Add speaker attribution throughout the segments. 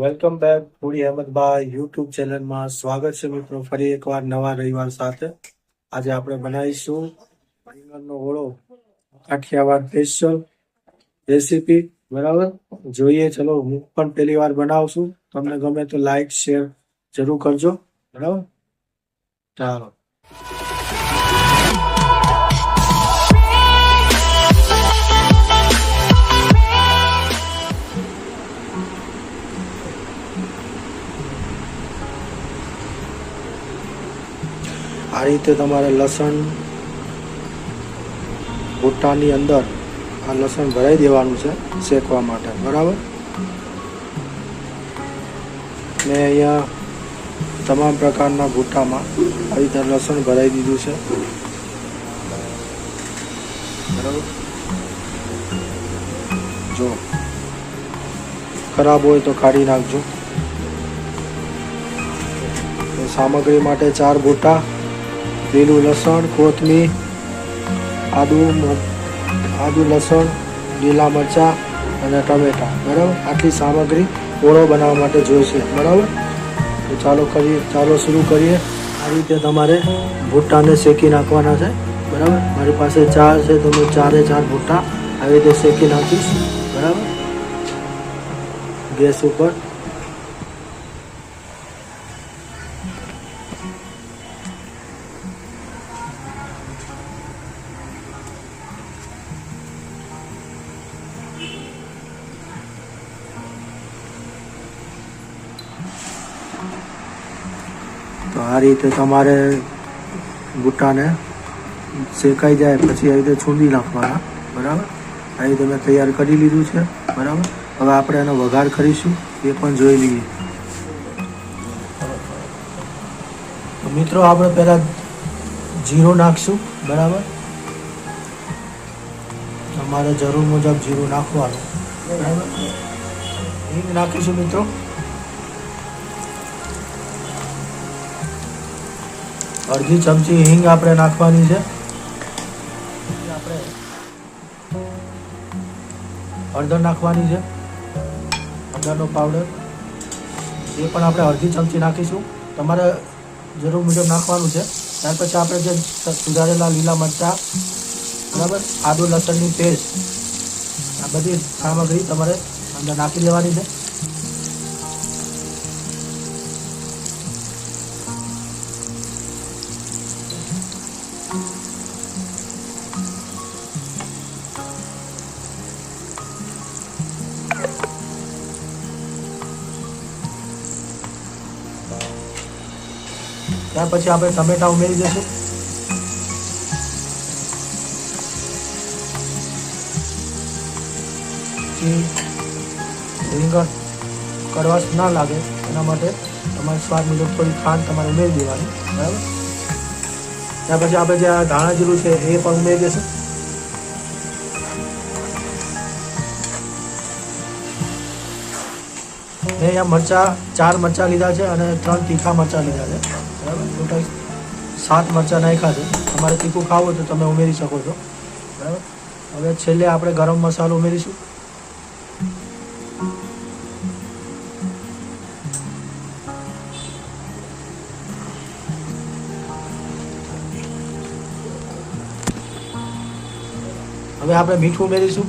Speaker 1: Welcome back પુરી અહેમદભાઈ YouTube ચેનલમાં સ્વાગત છે મિત્રો, ફરી એકવાર નવા રવિવાર સાથે. આજે આપણે બનાવીશું રીંગણનો ઓળો, કાઠિયાવાડ સ્પેશિયલ રેસીપી બરાબર? જોઈએ, ચલો, હું પણ પહેલી વાર બનાવશું. તમને ગમે તો લાઈક શેર જરૂર કરજો. બરાબર? ચાલો. આ રીતે તમારે લસણ ભૂટ્ટાની અંદર આ લસણ ભરાઈ દેવાનું છે શેકવા માટે. બરાબર? મેં અહીંયા તમામ પ્રકારના ભૂટ્ટામાં આ રીતે લસણ ભરાઈ દીધું છે. બરાબર? જો ખરાબ હોય તો કાઢી નાખજો. સામગ્રી માટે ચાર ભૂટ્ટા લીલું લસણ, કોથમીર, આદુ આદુ લસણ, લીલા મરચાં અને ટમેટાં. બરાબર? આટલી સામગ્રી ઓળો બનાવવા માટે જોઈશે. બરાબર? તો ચાલો કરીએ, ચાલો શરૂ કરીએ. આ રીતે તમારે ભૂટ્ટાને શેકી નાખવાના છે. બરાબર? મારી પાસે ચાર છે, તો હું ચારે ચાર ભૂટ્ટા આવી રીતે શેકી નાખીશ. બરાબર? ગેસ ઉપર આ રીતે તમારે બુટ્ટાને શેકાઈ જાય પછી આવી રીતે છૂંદી નાખવાના. બરાબર? આ રીતે મેં તૈયાર કરી લીધું છે. બરાબર? હવે આપણે એનો વઘાર કરીશું. એ પણ જોઈ લઈએ. મિત્રો, આપણે પહેલાં જીરું નાખશું. બરાબર? તમારે જરૂર મુજબ જીરું નાખવાનું. બરાબર? હિંગ નાખીશું મિત્રો. અડધી ચમચી હિંગ આપણે નાખવાની છે. આપણે હળદર નાખવાની છે. હળદરનો પાવડર એ પણ આપણે અડધી ચમચી નાખીશું. તમારે જરૂર મુજબ નાખવાનું છે. ત્યાર પછી આપણે જે સુધારેલા લીલા મરચાં, બરાબર? આદુ લસણની પેસ્ટ, આ બધી સામગ્રી તમારે અંદર નાખી દેવાની છે. ત્યાર પછી આપણે ટમેટા ઉમેરી દઈશું રીંગણ કડવાશ ના લાગે એના માટે તમારે સ્વાદ મુજબ થોડી ખાંડ તમારે ઉમેરી દેવાની, બરાબર? ત્યાર પછી આપણે જે આ ધાણા જીરું છે એ પણ ઉમેરી દઈશું અહીંયા મરચાં, ચાર મરચાં લીધા છે અને ત્રણ તીખા મરચાં લીધા છે. ટોટલ સાત મરચાં નાખ્યા છે. તમારે તીખું ખાવું તો તમે ઉમેરી શકો છો. બરાબર? હવે છેલ્લે આપણે ગરમ મસાલો ઉમેરીશું. હવે આપણે મીઠું ઉમેરીશું.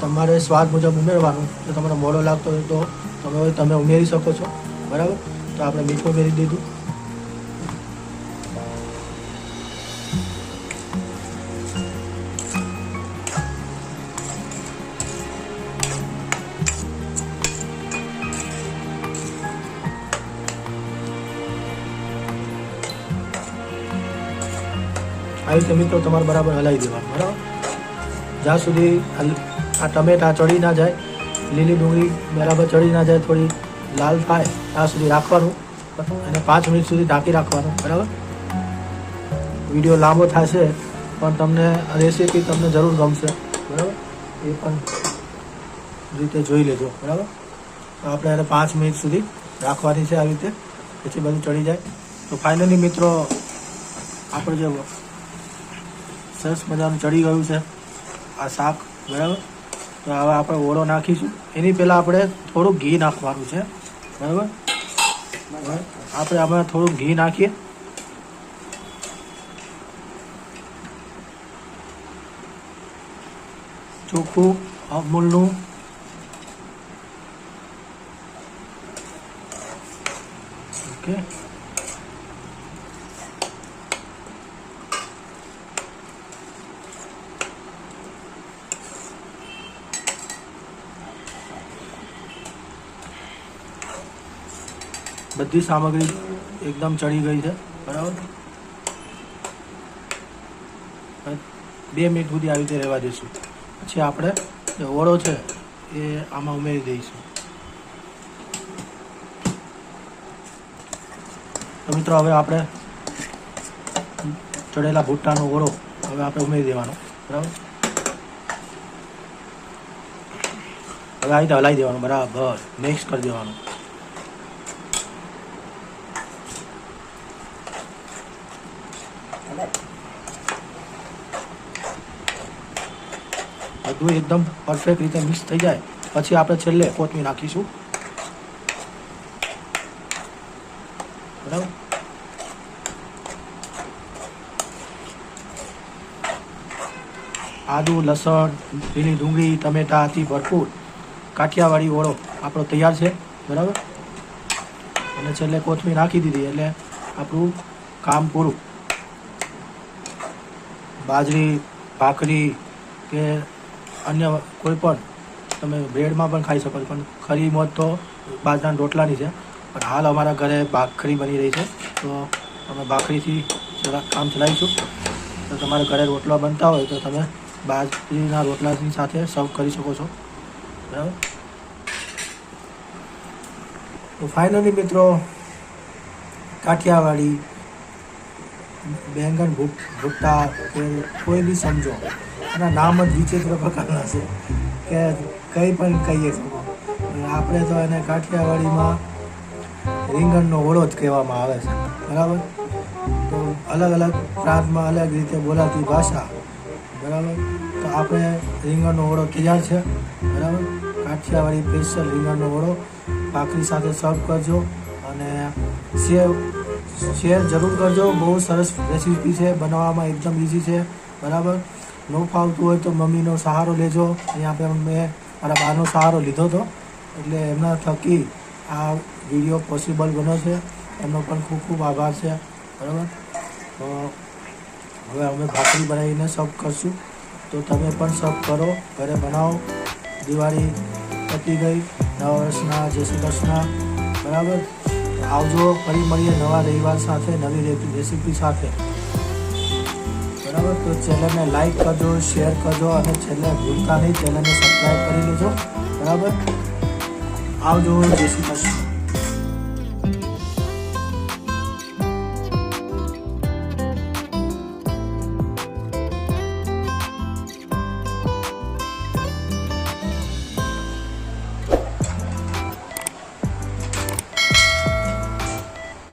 Speaker 1: તમારે સ્વાદ મુજબ ઉમેરવાનું. જો તમને મોડો લાગતો હોય તો તમે તમે ઉમેરી શકો છો. બરાબર? તો આપણે મીઠું ઉમેરી દીધું. આવી રીતે મિત્રો તમારે બરાબર હલાવી દેવાનું, બરાબર? જ્યાં સુધી આ ટમેટા ચડી ના જાય, લીલી ડુંગળી બરાબર ચડી ના જાય, થોડી લાલ થાય ત્યાં સુધી રાખવાનું. અને પાંચ મિનિટ સુધી ઢાંકી રાખવાનું. બરાબર? વીડિયો લાંબો થશે, પણ તમને રેસીપી તમને જરૂર ગમશે. બરાબર? એ પણ રીતે જોઈ લેજો. બરાબર? તો આપણે એને પાંચ મિનિટ સુધી રાખવાની છે આવી રીતે. પછી બધું ચડી જાય. તો ફાઇનલી મિત્રો, આપણે જે સરસ મજાનું ચડી ગયું છે આ શાક. બરાબર? તો હવે આપણે ઓળો નાખીશું. એની પહેલાં આપણે થોડું ઘી નાખવાનું છે. બરાબર? આપણે આમાં થોડું ઘી નાખીએ. ચોખ્ખું અમૂલનું. ઓકે. બધી સામગ્રી એકદમ ચડી ગઈ છે, બરાબર? બે મિનિટ સુધી આવી રીતે રહેવા દઈશું. પછી આપણે જે ઓળો છે, એ આમાં ઉમેરી દઈશું. તો મિત્રો, હવે આપણે ચડેલા ભૂટ્ટાનો ઓળો હવે આપણે ઉમેરી દેવાનો, બરાબર? હવે આવી રીતે હલાવી દેવાનું, બરાબર. મિક્સ કરી દેવાનું. બધું એકદમ પરફેક્ટ રીતે મિક્સ થઈ જાય. પછી આપણે છેલ્લે કોથમીર નાખીશું. બરાબર? આદુ, લસણ, લીલી ડુંગળી ટમેટાથી ભરપૂર કાઠિયાવાડી ઓળો આપણો તૈયાર છે. બરાબર? અને છેલ્લે કોથમીર નાખી દીધી એટલે આપણું કામ પૂરું. બાજરી, ભાખરી કે અન્ય કોઈ પણ તમે બ્રેડમાં પણ ખાઈ શકો છો. પણ ખરી મોત તો બાજરાના રોટલાની છે. પણ હાલ અમારા ઘરે ભાખરી બની રહી છે. તો અમે ભાખરીથી જરાક કામ ચલાવીશું. તો તમારા ઘરે રોટલા બનતા હોય તો તમે બાજરીના રોટલાની સાથે સર્વ કરી શકો છો. બરાબર? તો ફાઇનલી મિત્રો, કાઠિયાવાડી, બેંગન ભૂટ, ભૂટ્ટા કોઈ બી સમજો. એના નામ જ વિચિત્ર પ્રકારના છે. કે કંઈ પણ કહીએ શકો આપણે તો એને કાઠિયાવાડીમાં રીંગણનો ઓળો જ કહેવામાં આવે છે. બરાબર? તો અલગ અલગ પ્રાંતમાં અલગ રીતે બોલાતી ભાષા. બરાબર? તો આપણે રીંગણનો ઓળો તૈયાર છે? બરાબર? કાઠિયાવાડી સ્પેશિયલ રીંગણનો ઓળો ભાખરી સાથે સર્વ કરજો. અને સેવ શેર જરૂર કરજો. બહુ સરસ રેસીપી છે. બનાવવામાં એકદમ ઇઝી છે. બરાબર? ન ફાવતું હોય તો મમ્મીનો સહારો લેજો. અહીંયા પણ મેં મારા બાનો સહારો લીધો હતો. એટલે એમના થકી આ વીડિયો પોસિબલ બન્યો છે. એમનો પણ ખૂબ ખૂબ આભાર છે. બરાબર? તો હવે અમે ભાખરી બનાવીને સર્વ કરશું. તો તમે પણ સર્વ કરો. ઘરે બનાવો. દિવાળી પતી ગઈ. નવા વર્ષના, જય શ્રી કૃષ્ણ. બરાબર? આવજો. ફરી મળીએ નવા રવિવાર સાથે, નવી રેસીપી સાથે. બરાબર? તો ચેનલને લાઈક કરજો શેર કરજો અને છેલ્લે ભૂલતા નહીં. ચેનલને સબસ્ક્રાઈબ કરી લેજો. બરાબર? આવજો, જય શ્રી કૃષ્ણ.